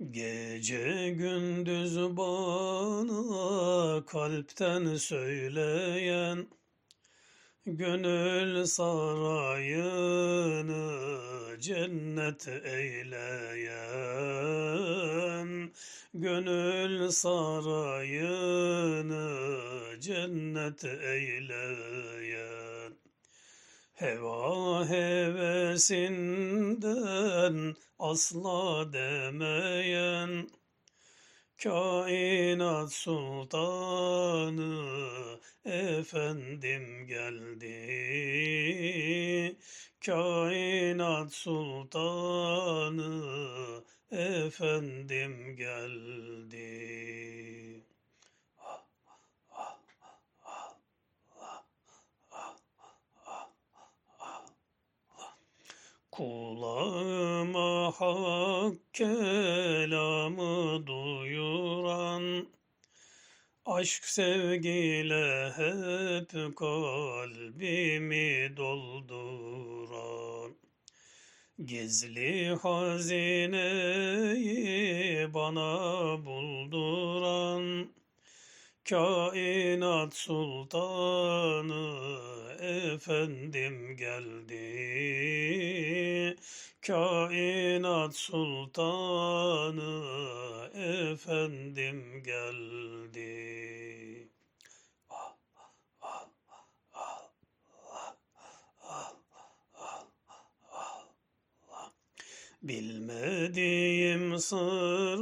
Gece gündüz bana kalpten söyleyen Gönül sarayını cennet eyleyen Gönül sarayını cennet eyleyen Heva hevesinden asla demeyen Kainat sultanı efendim geldi. Kainat sultanı efendim geldi Kulağıma hak kelamı duyuran Aşk sevgiyle hep kalbimi dolduran. Gizli hazineyi bana bulduran Kainat sultanı efendim geldi. Kainat sultanı efendim geldi. Bilmediğim sırrı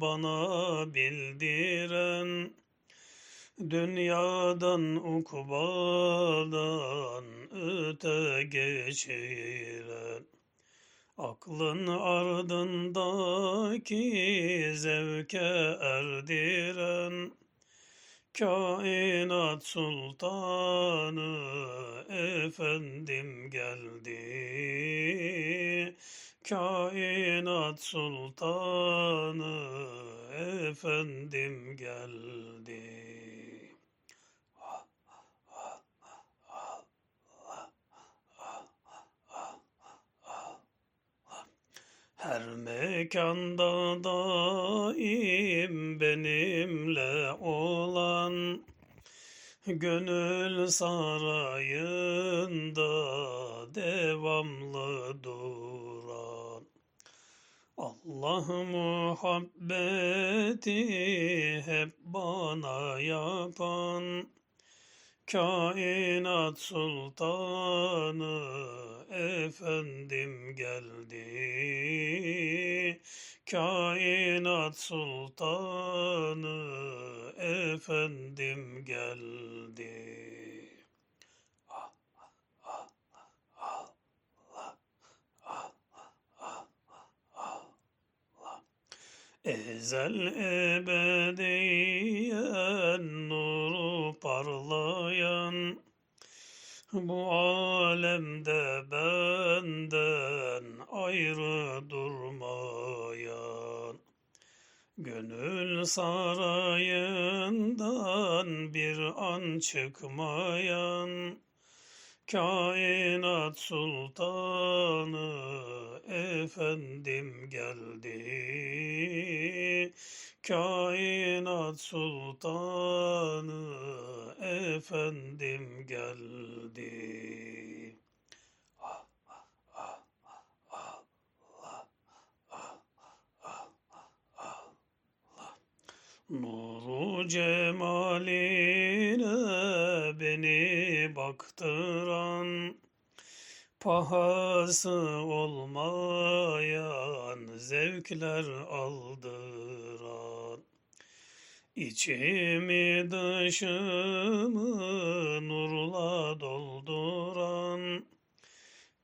bana bildiren Dünyadan ukbadan öte geçiren Aklın ardındaki zevke erdiren. Kainat sultanı efendim geldi. Kainat sultanı efendim geldi Her mekanda daim benimle olan Gönül sarayında devamlı duran Allah muhabbeti hep bana yapan Kainat sultanı efendim geldi. Kainat sultanı efendim geldi. Ezel ebediyen nuru parlayan bu alemde benden ayrı durmayan Gönül sarayından bir an çıkmayan Kainat sultanı efendim geldi Kainat sultanı efendim geldi. Nuru cemaline beni baktıran Pahası olmayan zevkler aldıran İçimi dışımı nurla dolduran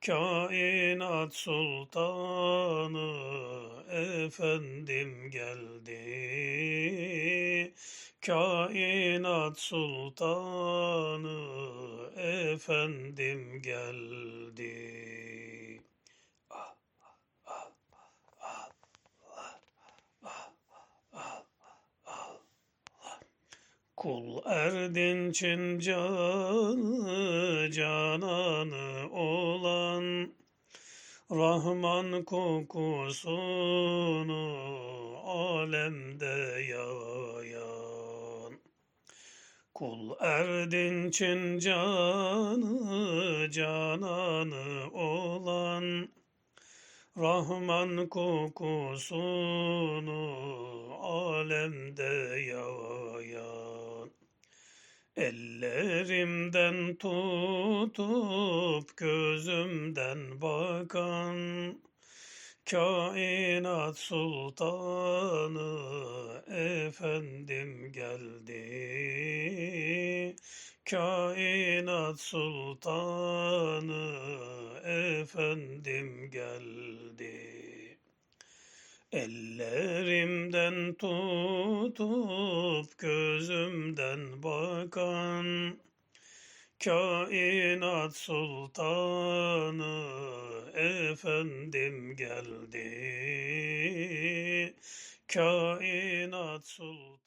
Kainat sultanı efendim geldi. Kainat sultanı efendim geldi Kul erdinçin canı cananı olan Rahman kokusunu alemde yayan Kul erdinçin canı cananı olan Rahman kokusunu alemde yayan Ellerimden tutup gözümden bakan Kainat sultanı efendim geldi. Kainat sultanı efendim geldi Ellerimden tutup gözümden bakan Kainat sultanı efendim geldi. Kainat sultanı